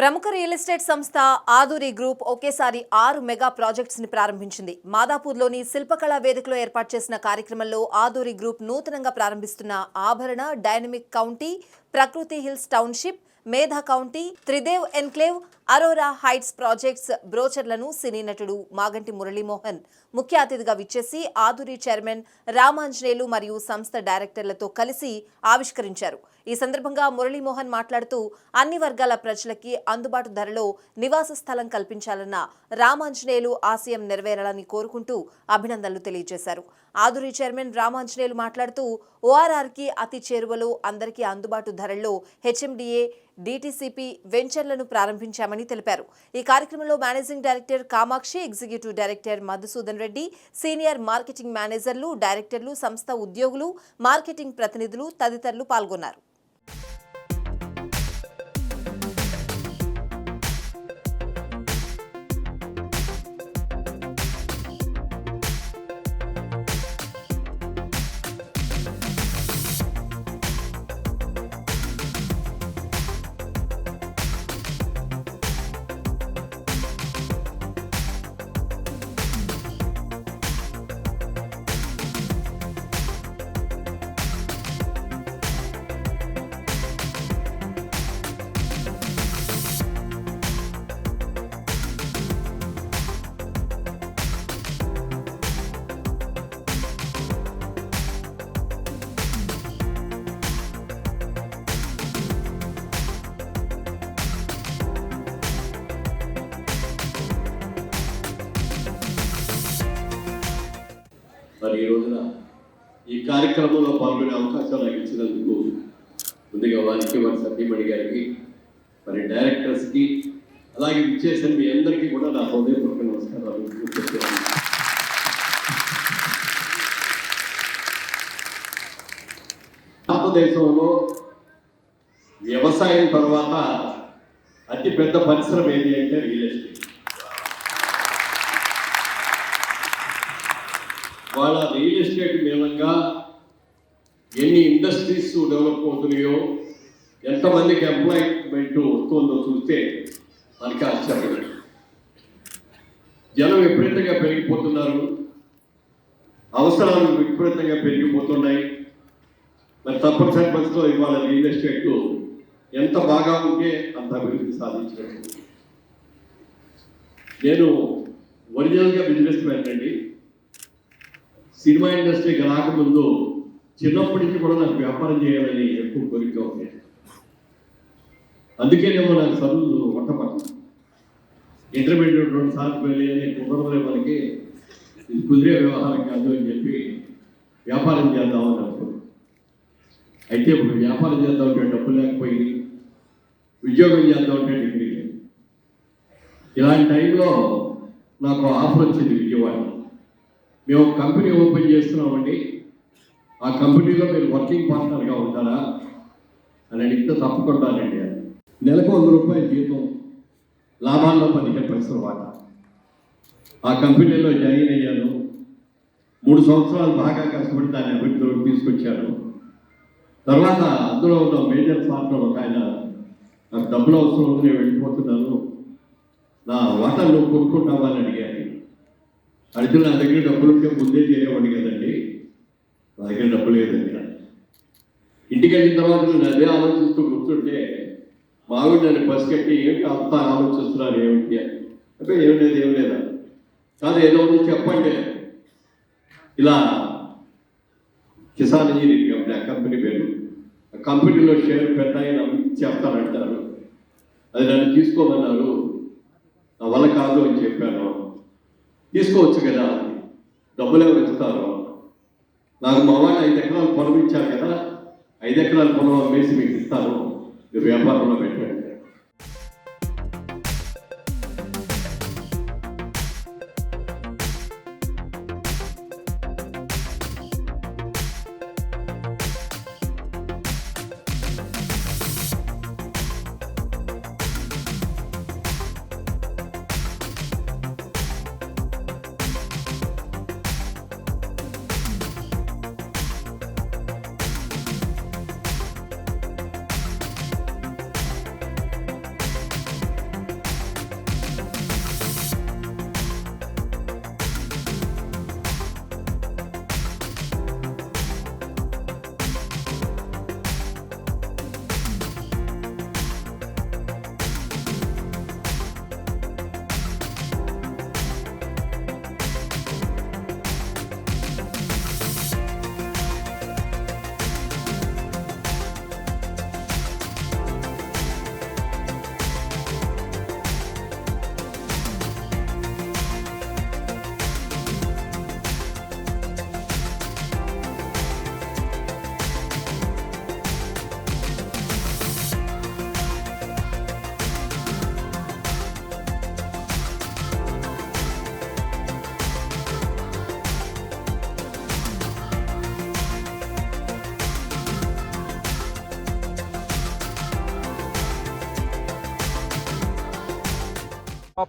ప్రముఖ real estate సంస్థ Aduri group ఒకేసారి ఆరు మెగా ప్రాజెక్ట్స్ని ప్రారంభించింది. మాదాపూర్లోని శిల్పకళా వేదికలో ఏర్పాటు చేసిన కార్యక్రమంలో ఆదూరి గ్రూప్ నూతనంగా ప్రారంభిస్తున్న Abharana dynamic county Prakruthi hills township Medha county Tridev enclave Aurora heights projects బ్రోచర్లను సినీ నటుడు మాగంటి మురళీమోహన్ ముఖ్య అతిథిగా విచ్చేసి ఆదూరి చైర్మన్ రామాంజనేయులు మరియు సంస్థ డైరెక్టర్లతో కలిసి ఆవిష్కరించారు. ఈ సందర్భంగా మురళీమోహన్ మాట్లాడుతూ అన్ని వర్గాల ప్రజలకి అందుబాటు ధరలో నివాస స్థలం కల్పించాలన్న రామాంజనేయులు ఆశయం నెరవేరాలని కోరుకుంటూ అభినందనలు తెలియజేశారు. ఆదురి చైర్మన్ రామాంజనేయులు మాట్లాడుతూ ఓఆర్ఆర్కి అతి చేరువలో అందరికీ అందుబాటు ధరల్లో హెచ్ఎండిఏ డీటీసీపీ వెంచర్లను ప్రారంభించామని తెలిపారు. ఈ కార్యక్రమంలో managing director Kamakshi executive director Madhusudan Reddy senior marketing మేనేజర్లు డైరెక్టర్లు సంస్థ ఉద్యోగులు మార్కెటింగ్ ప్రతినిధులు తదితరులు పాల్గొన్నారు. మరి ఈ రోజున ఈ కార్యక్రమంలో పాల్గొనే అవకాశం నాకు ఇచ్చినందుకు ముందుగా వారికి మరి సత్యమణి గారికి మరి డైరెక్టర్స్కి అలాగే విచ్చేసిన మీ అందరికీ కూడా నా హృదయపూర్వక నమస్కారాలు. భారతదేశంలో వ్యవసాయం తర్వాత అతిపెద్ద పరిశ్రమ ఏది అంటే రియల్ ఎస్టేట్ వాళ్ళ రియల్ ఎస్టేట్ మూలంగా ఎన్ని ఇండస్ట్రీస్ డెవలప్ అవుతున్నాయో ఎంతమందికి ఎంప్లాయ్మెంట్ వస్తుందో చూస్తే మనకి ఆశ్చర్యం జనం విపరీతంగా పెరిగిపోతున్నారు. అవసరాలు విపరీతంగా పెరిగిపోతున్నాయి. మరి తప్పనిసరి సర్పంచ్లో ఇవాళ రియల్ ఎస్టేట్ ఎంత బాగా ఉంటే అంత అభివృద్ధి సాధించినట్టు నేను ఒరిజినల్గా బిజినెస్ మ్యాన్ అండి. సినిమా ఇండస్ట్రీకి రాకముందు చిన్నప్పటి నుంచి కూడా నాకు వ్యాపారం చేయాలని ఎక్కువ కోరిక ఉంది. అందుకేనేమో నాకు చదువులు మొట్టమొదటి ఇంటర్మీడియట్ రెండు సార్లు వెళ్ళి కుదరలే మనకి. ఇది కుదిరే వ్యవహారం కాదు అని చెప్పి వ్యాపారం చేద్దామని అనుకున్నాను. అయితే ఇప్పుడు వ్యాపారం చేద్దామంటే డబ్బు లేకపోయింది. ఉద్యోగం చేద్దామంటే డిగ్రీ లేదు. ఇలాంటి టైంలో నాకు ఆఫర్ వచ్చింది విజయవాడ మేము కంపెనీ ఓపెన్ చేస్తున్నామండి. ఆ కంపెనీలో మీరు వర్కింగ్ పార్ట్నర్గా ఉంటారా అని అడిగితే తప్పకుండానండి నెలకు వంద రూపాయల జీతం లాభాల్లో పదిహేను పైసల వాట. ఆ కంపెనీలో జాయిన్ అయ్యాను. మూడు సంవత్సరాలు బాగా కష్టపడి దాన్ని అభివృద్ధిలోకి తీసుకొచ్చాను. తర్వాత అందులో ఉన్న మేజర్ పార్ట్నర్ ఒక ఆయన నాకు డబ్బులు అవసరం ఉంది నేను వెళ్ళిపోతున్నాను. నా వాటర్ నువ్వు కొనుక్కుంటావా? అని అడిగాను అర్జున్ నా దగ్గర డబ్బులు ఉంటే ముందే చేయవాడి కదండి. నా దగ్గర డబ్బు లేదండి. ఇంటికి వెళ్ళిన తర్వాత నేను అదే ఆలోచిస్తూ కూర్చుంటే మావిడ నన్ను బస్ కట్టి ఏంటి అంత ఆలోచిస్తున్నారు ఏమిటి అని. అంటే ఏం లేదు ఏం లేదా. కాదు ఏదో ఉంది చెప్పండి. ఇలా కిసాన్ ఇంజనీరింగ్ కంపెనీ ఆ కంపెనీ పేరు. ఆ కంపెనీలో షేర్ పెట్టాయని చేస్తానంటారు. అది నన్ను తీసుకోమన్నారు. నా వల్ల కాదు అని చెప్పాను. తీసుకోవచ్చు కదా. డబ్బులు ఎవరు ఇస్తారు నాకు మా వాళ్ళు ఐదు ఎకరాలు పొలం ఇచ్చారు కదా. ఐదు ఎకరాల పొలం అమ్మేసి మీకు ఇస్తాను మీరు వ్యాపారంలో పెట్టండి.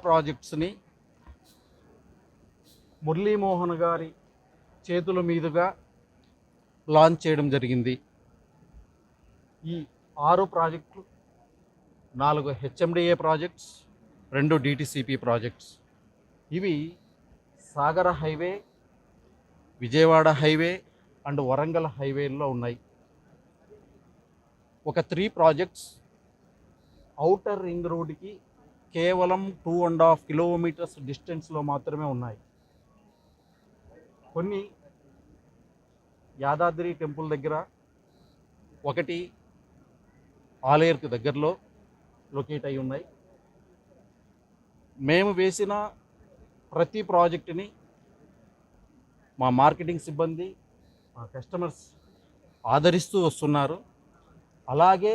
ప్రాజెక్ట్స్ని మురళీమోహన్ గారి చేతుల మీదుగా లాంచ్ చేయడం జరిగింది. ఈ ఆరు ప్రాజెక్టులు నాలుగు హెచ్ఎండిఏ ప్రాజెక్ట్స్ రెండు డిటిసిపి ప్రాజెక్ట్స్. ఇవి Sagar highway Vijayawada highway and Warangal హైవేల్లో ఉన్నాయి. ఒక త్రీ ప్రాజెక్ట్స్ ఔటర్ రింగ్ రోడ్కి కేవలం టూ అండ్ హాఫ్ కిలోమీటర్స్ డిస్టెన్స్లో మాత్రమే ఉన్నాయి. కొన్ని యాదాద్రి టెంపుల్ దగ్గర ఒకటి ఆలయర్కి దగ్గరలో లొకేట్ అయి ఉన్నాయి. మేము వేసిన ప్రతి ప్రాజెక్టుని మా మార్కెటింగ్ సిబ్బంది మా కస్టమర్స్ ఆదరిస్తూ వస్తున్నారు. అలాగే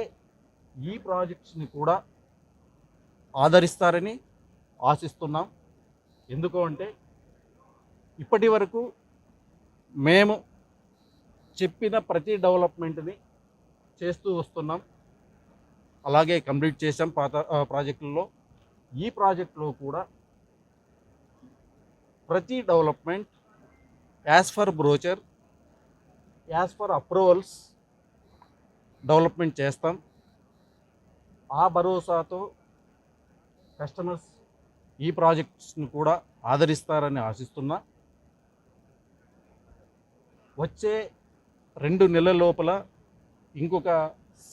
ఈ ప్రాజెక్ట్స్ని కూడా ఆదరిస్తారని ఆశిస్తున్నాం. ఎందుకు అంటే ఇప్పటి వరకు మేము చెప్పిన ప్రతి డెవలప్మెంట్ని చేస్తూ వస్తున్నాం. అలాగే కంప్లీట్ చేసాం పాత ప్రాజెక్టుల్లో. ఈ ప్రాజెక్టులో కూడా ప్రతి development as per brochure as per approvals development చేస్తాం. ఆ భరోసాతో కస్టమర్స్ ఈ ప్రాజెక్ట్స్ని కూడా ఆదరిస్తారని ఆశిస్తున్నా. వచ్చే రెండు నెలల లోపల ఇంకొక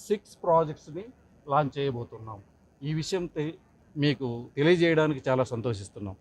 సిక్స్ ప్రాజెక్ట్స్ని లాంచ్ చేయబోతున్నాం. ఈ విషయం తె- మీకు తెలియజేయడానికి చాలా సంతోషిస్తున్నాం.